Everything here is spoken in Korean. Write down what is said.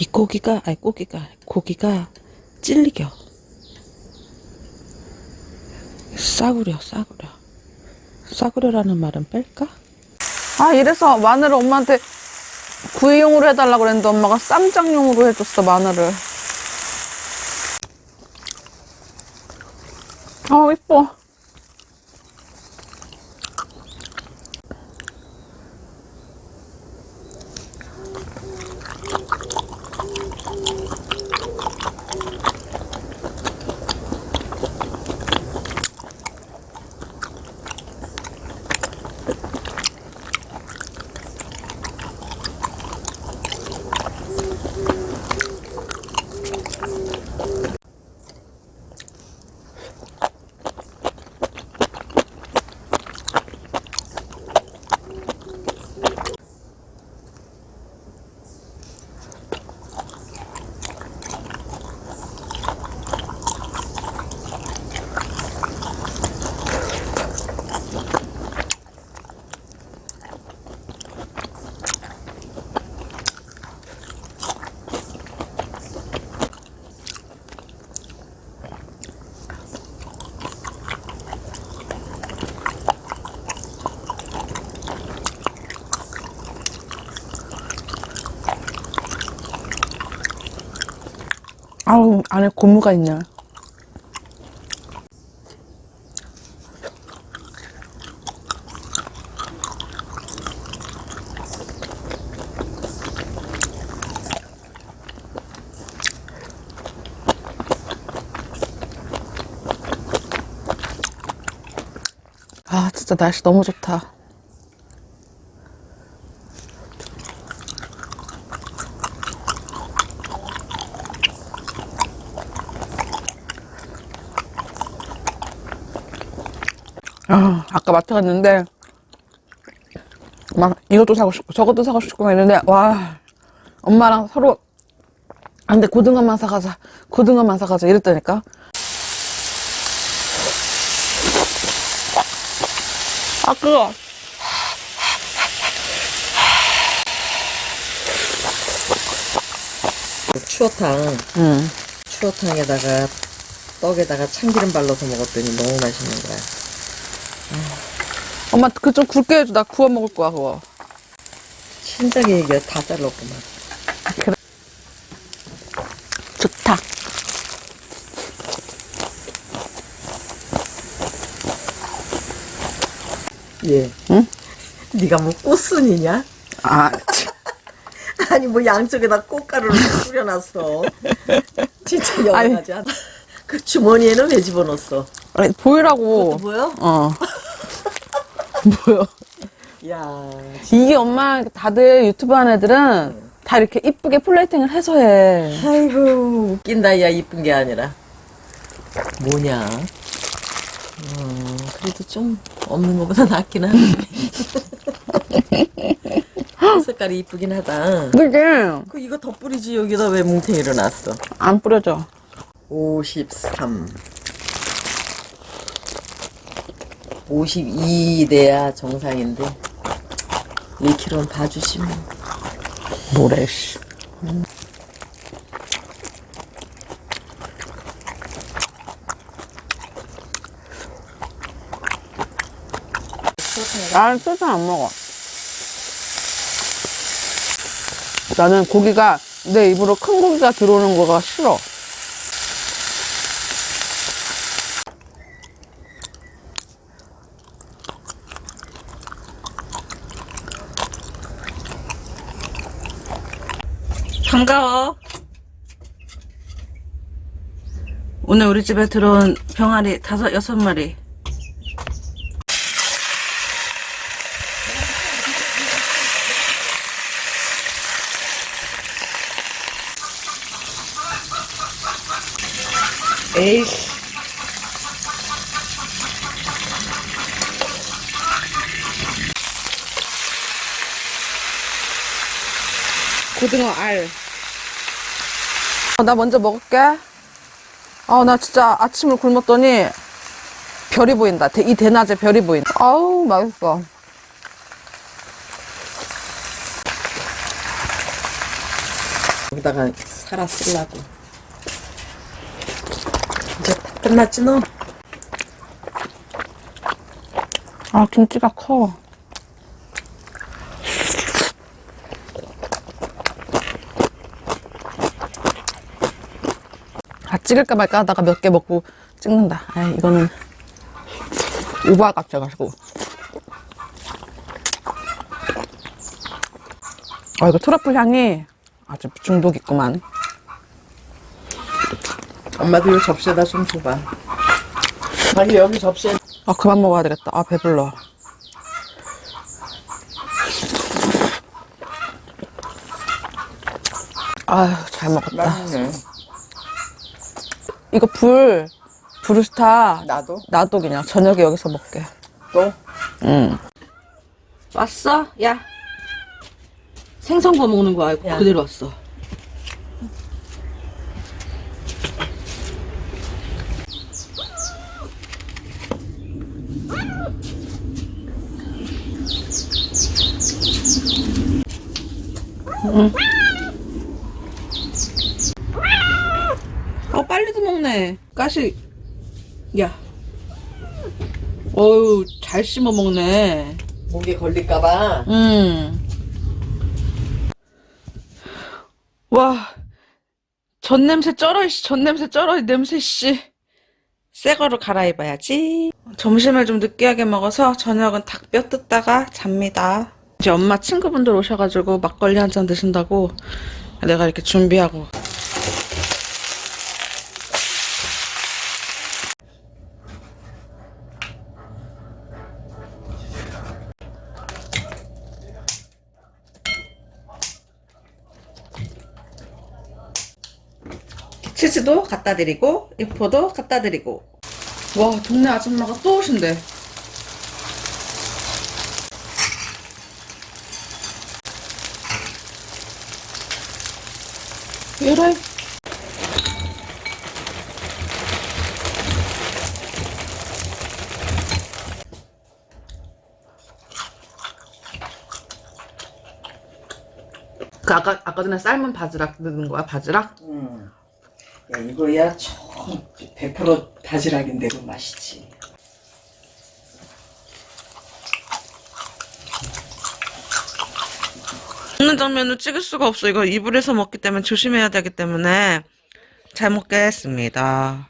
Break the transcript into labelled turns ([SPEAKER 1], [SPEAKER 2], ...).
[SPEAKER 1] 이 고기가, 아니 고기가, 고기가 찔리겨. 싸구려, 싸구려. 싸구려라는 말은 뺄까?
[SPEAKER 2] 아 이래서 마늘을 엄마한테 구이용으로 해달라고 그랬는데 엄마가 쌈장용으로 해줬어 마늘을 아 이뻐 あっ。 아우 안에 고무가 있네 아 진짜 날씨 너무 좋다 아, 아까 마트 갔는데 막 이것도 사고 싶고 저것도 사고 싶고 막 이랬는데 와 엄마랑 서로 아 근데 고등어만 사가자 고등어만 사가자 이랬다니까. 아 그거.
[SPEAKER 3] 추어탕,
[SPEAKER 2] 응.
[SPEAKER 3] 추어탕에다가 떡에다가 참기름 발라서 먹었더니 너무 맛있는 거야.
[SPEAKER 2] 엄마 그 좀 굵게 해줘 나 구워 먹을 거야 그거
[SPEAKER 3] 신작에 얘기가 다 잘랐구만.
[SPEAKER 2] 좋다
[SPEAKER 3] 예.
[SPEAKER 2] 응?
[SPEAKER 3] 네가 뭐 꽃순이냐?
[SPEAKER 2] 아
[SPEAKER 3] 아니 뭐 양쪽에다 꽃가루를 뿌려놨어. 진짜 영하지 않아? 그 주머니에는 왜 집어넣었어?
[SPEAKER 2] 아니, 보이라고
[SPEAKER 3] 그것도 보여?
[SPEAKER 2] 어 보여
[SPEAKER 3] 야,
[SPEAKER 2] 이게 엄마 다들 유튜브 하는 애들은 다 이렇게 이쁘게 플레이팅을 해서 해.
[SPEAKER 3] 아이고 웃긴다 야 이쁜 게 아니라 뭐냐? 어, 그래도 좀 없는 것보다 낫긴 하는데. 색깔이 이쁘긴 하다.
[SPEAKER 2] 그지?
[SPEAKER 3] 그 이거 덧뿌리지 여기다 왜 뭉탱이를 놨어?
[SPEAKER 2] 안 뿌려져.
[SPEAKER 3] 53 52 돼야 정상인데 1kg는 봐주시면
[SPEAKER 2] 뭐래, 씨. 난 소주 안 먹어. 나는 고기가 내 입으로 큰 고기가 들어오는 거가 싫어.
[SPEAKER 1] 반가워. 오늘 우리 집에 들어온 병아리 다섯, 여섯 마리. 에이씨. 고등어 알.
[SPEAKER 2] 어, 나 먼저 먹을게. 아, 나 진짜 아침을 굶었더니 별이 보인다. 대- 이 대낮에 별이 보인다. 아우, 맛있어.
[SPEAKER 3] 여기다가 살아 쓰려고. 이제 다 끝났지 너?
[SPEAKER 4] 아, 김치가 커. 찍을까 말까 하다가 몇 개 먹고 찍는다. 아, 이거는 오바 같아가지고. 아, 이거 트러플 향이 아주 중독 있구만.
[SPEAKER 3] 엄마도 이 접시에다 좀 줘봐. 자기 여기 접시에
[SPEAKER 4] 아, 그만 먹어야 되겠다. 아, 배불러. 아유, 잘 먹었다.
[SPEAKER 3] 맛있네.
[SPEAKER 4] 이거 불, 브루스타.
[SPEAKER 3] 나도
[SPEAKER 4] 나도 그냥 저녁에 여기서 먹게.
[SPEAKER 3] 또
[SPEAKER 4] 응.
[SPEAKER 2] 왔어? 야. 생선 구워 먹는 거 알고
[SPEAKER 3] 야.
[SPEAKER 2] 그대로 왔어. 어, 빨리도 먹네. 가시. 야. 어유, 잘 씹어 먹네.
[SPEAKER 3] 목에 걸릴까봐.
[SPEAKER 2] 음. 와, 전 냄새 쩔어, 씨. 전 냄새 쩔어, 이 냄새, 씨. 새 거로 갈아입어야지. 점심을 좀 느끼하게 먹어서 저녁은 닭뼈 뜯다가 잡니다. 이제 엄마 친구분들 오셔가지고 막걸리 한 잔 드신다고 내가 이렇게 준비하고. 치즈도 갖다 드리고, 이포도 갖다 드리고. 와, 동네 아줌마가 또 오신대. 이래. 그 아까 아까 전에 삶은 바지락 넣는 거야 바지락?
[SPEAKER 3] 음. 야 이거야 총 100% 바지락인데 그 맛이지.
[SPEAKER 2] 먹는 장면을 찍을 수가 없어. 이거 이불에서 먹기 때문에 조심해야 되기 때문에 잘 먹겠습니다.